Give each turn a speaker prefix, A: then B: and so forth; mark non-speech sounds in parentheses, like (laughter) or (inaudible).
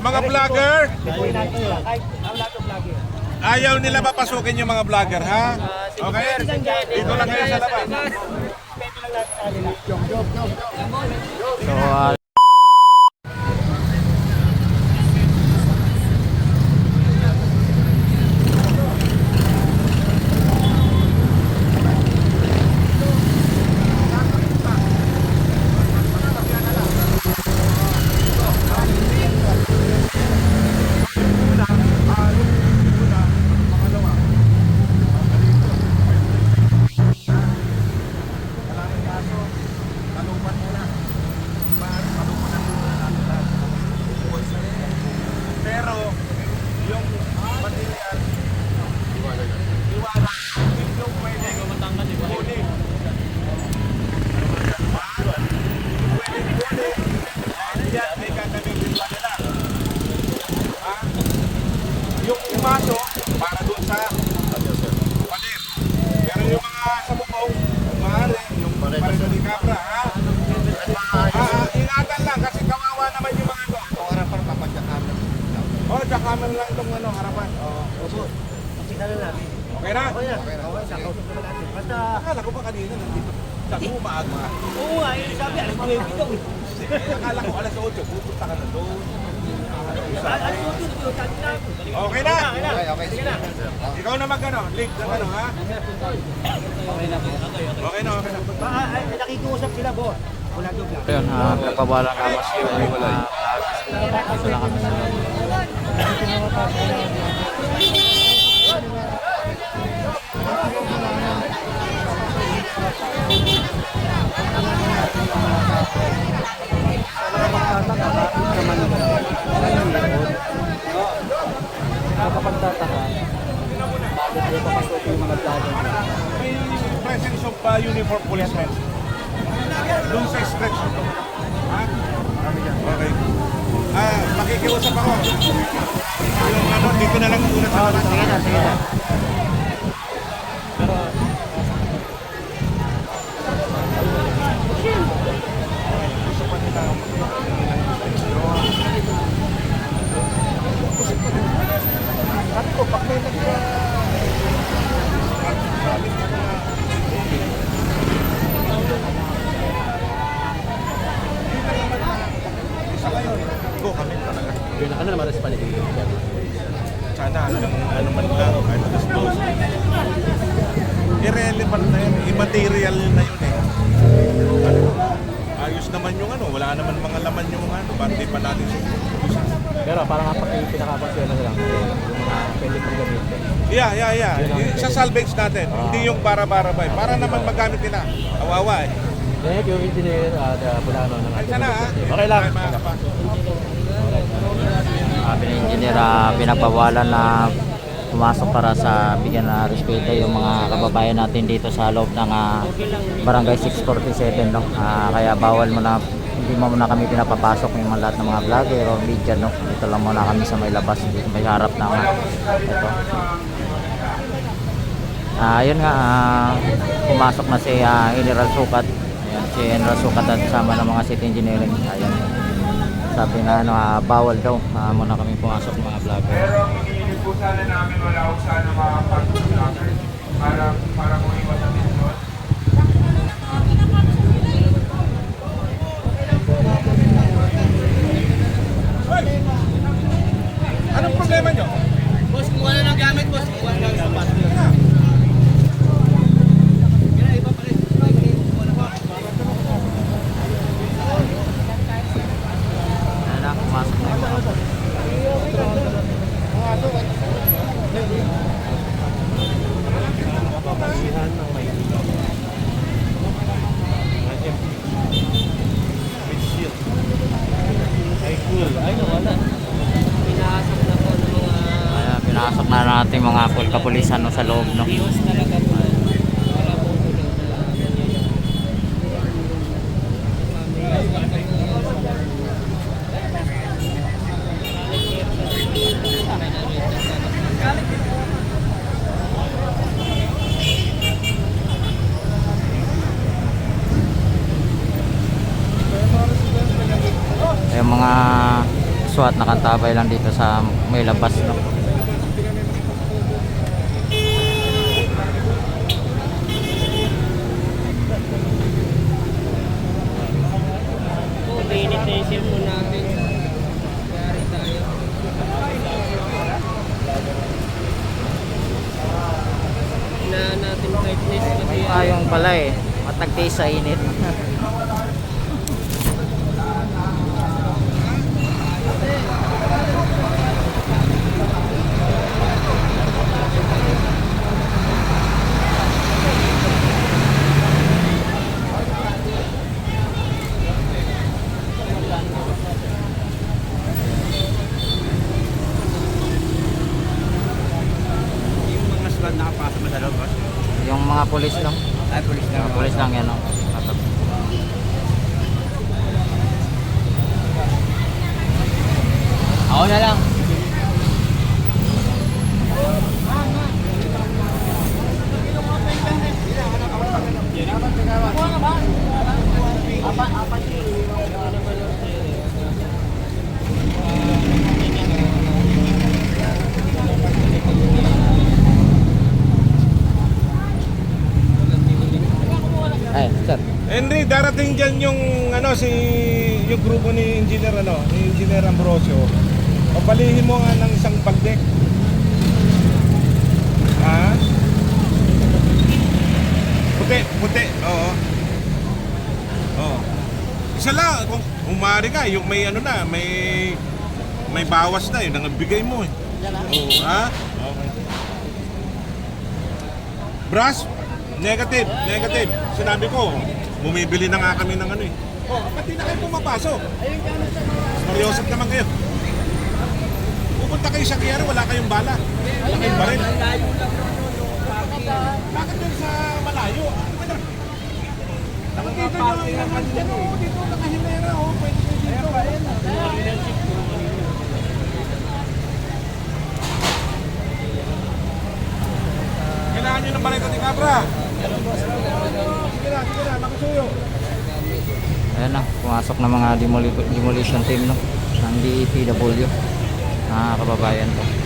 A: Mga vlogger, ayaw nila papasukin yung mga vlogger, ha? Okay? Dito lang kayo sa labas.
B: So, ah,
A: Imaso, para doon sa palir. Pero yung mga sa bukong, maaari, yung parir ni Capra, ha? Ah, ingatan lang kasi kawawa naman yung mga ito. Ito harapan papadyakaman. Oh, jakaman lang itong ano, harapan. Oo.
C: Opo. Pakita na natin.
A: Okay na?
C: Okay na. Okay na. Kausap naman natin. Basta,
A: Akala ko pa kanina nandito. Sabi mo maaga.
C: oo nga, eh, sabi, alas 9 ito. eh.
A: Akala ko alas 8, pupunta ka na doon.
C: Alas 8 ito, sabi na.
A: Okay na?
C: Okay, okay. Sige na.
A: Ikaw na mag ano, lead ng ano ha? Okay na, okay na.
C: Ah, ay, nakikiusap sila, boss. Wala daw vlog.
B: yun, uh, nagpabala nga mas yung. Dito lang kami sa loob.
D: Nakapagtataka, bakit hindi papasok yung mga vlogger?
A: May presence of uh, uniform policemen. Doon sa stretch ito. Ha? Okay. Ah, makikiusap ako. Yung ano, dito na lang muna sa labas.
C: Sige na, sige na.
A: Sabi ko, pag may nag... Isa kayo. Go kami
D: Yun, ano naman sa paligid?
A: Sana hanggang ano man lang, kahit alas 12. Irrelevant na yun. Immaterial na yun eh. Ano, ayos naman yung ano. Wala naman mga laman yung ano. Ba't di pa natin susubukan?
D: Pero parang kapag yung pinakapasyon na lang, pwede kong gamitin.
A: Yeah, yeah, yeah. Sa salvage natin. Hindi yung para-para ba. Para naman magamit nila. Awawa eh.
D: Then yung engineer, uh, the Bulano ng
A: Ay, sana ha.
D: Okay lang.
B: Engineer, uh, pinagbawalan na pumasok para sa bigyan na respeto yung mga kababayan natin dito sa loob ng ah, barangay 647 no. Ah, kaya bawal mo na hindi mo muna kami pinapapasok yung lahat ng mga vlogger o media no. Dito lang muna kami sa may labas, dito may harap ng ah, ito. Ah, ayun nga, ah, pumasok na si ah, General Sukat. Ayan, si General Sukat at sama ng mga city engineering. Ayan. Sabi nga ano, ah, bawal daw ah, muna kami pumasok ng mga vlogger.
E: Pero ang iniinit po sana namin wala ko sana mga pag-vlogger para para mo iwan natin doon.
A: Anong problema nyo?
C: Boss, kung wala ng gamit, boss, kung wala ng sapat. Kaya iba pa rin.
B: Ayan na, pumasok na yung mga
D: Pamasihan ng may With shield. Ay, cool. Ay, nawala.
C: Pinasok na po ng mga
B: Kaya pinasok na natin mga pul- kapulisan no, sa loob. No? Yung mga SWAT nakantabay lang dito sa may labas no.
C: Mainit na yung cellphone natin. Yari tayo. Na natin tightness kasi
B: Ayong pala eh. Matagtay sa init. (laughs)
C: sa loob. boss.
B: Yung mga pulis lang.
C: Ay, police na.
B: Mga pulis lang yan no.
C: Ako na lang.
B: Ay, sir.
A: Henry, darating dyan yung ano si yung grupo ni Engineer ano, ni Engineer Ambrosio. Papalihin mo nga ng isang bagdek. Ha? Puti, puti. Oo. Oo. Isa lang, kung umari ka, yung may ano na, may may bawas na, yun ang mo eh. Oo, ha? Okay. Brass, negative, negative. Sinabi ko, bumibili na nga kami ng ano eh. Oh, ba't di na kayo pumapasok? Mariosep naman kayo. Pupunta kayo sa Kiyara, wala kayong bala. Wala kayong baril. Bakit doon sa malayo? Dapat dito nyo, dito, dito, nakahilera, oh, pwede kayo dito. Kailangan nyo ng balita ni Cabra. Sige na, sige na, makasuyo.
B: Ayan na, pumasok na mga demoli- demolition team no. Ng DEPW. Mga kababayan to.